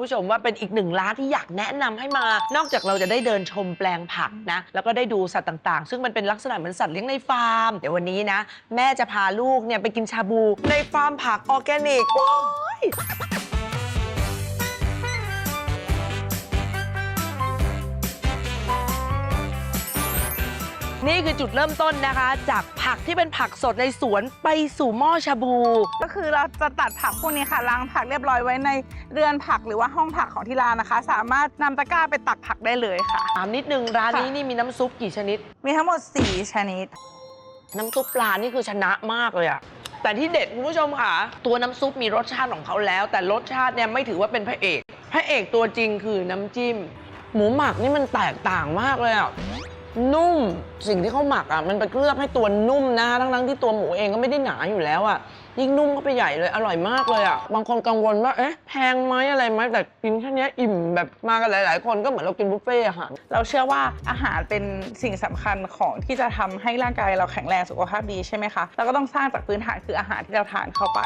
คุณผู้ชมว่าเป็นอีกหนึ่งร้านที่อยากแนะนำให้มา นอกจากเราจะได้เดินชมแปลงผักนะ แล้วก็ได้ดูสัตว์ต่างๆ ซึ่งมันเป็นลักษณะเหมือนสัตว์เลี้ยงในฟาร์ม เดี๋ยววันนี้นะ แม่จะพาลูกเนี่ยไปกินชาบูในฟาร์มผักออร์แกนิกว้าย นี่คือจุดเริ่มต้นนะคะ จากผักที่เป็นผักสดในสวนไปสู่หม้อชาบู ก็คือเราจะตัดผักพวกนี้ค่ะล้างผักเรียบร้อยไว้ในเรือนผักหรือว่าห้องผักของที่ร้านนะคะ สามารถนำตะกร้าไปตักผักได้เลยค่ะ ถามนิดนึงร้านนี้ค่ะนี่มีน้ำซุปกี่ชนิด มีทั้งหมด 4 ชนิด น้ำซุปปลานี่คือชนะมากเลยอะแต่ที่เด็ดคุณผู้ชมค่ะ ตัวน้ำซุปมีรสชาติของเขาแล้ว แต่รสชาติเนี่ยไม่ถือว่าเป็นพระเอก พระเอกตัวจริงคือน้ำจิ้ม หมูหมักนี่มันแตกต่างมากเลยอะ นุ่มสิ่งที่เขาหมักอะมันไปเคลือบให้ตัวนุ่มนะทั้งๆที่ตัวหมูเองก็ไม่ได้หนาอยู่แล้วอะยิ่งนุ่มก็ไปใหญ่เลยอร่อยมากเลยอะบางคนกังวลว่าเอ๊ะแพงไหมอะไรไหมแต่กินแค่เนี้ยอิ่มแบบมากันหลาย ๆ คนก็เหมือนเรากินบุฟเฟ่ต์อาหารเราเชื่อว่าอาหารเป็นสิ่งสำคัญของที่จะทำให้ร่างกายเราแข็งแรงสุขภาพดีใช่ไหมคะเราก็ต้องสร้างจากพื้นฐานคืออาหารที่เราทานเข้าไป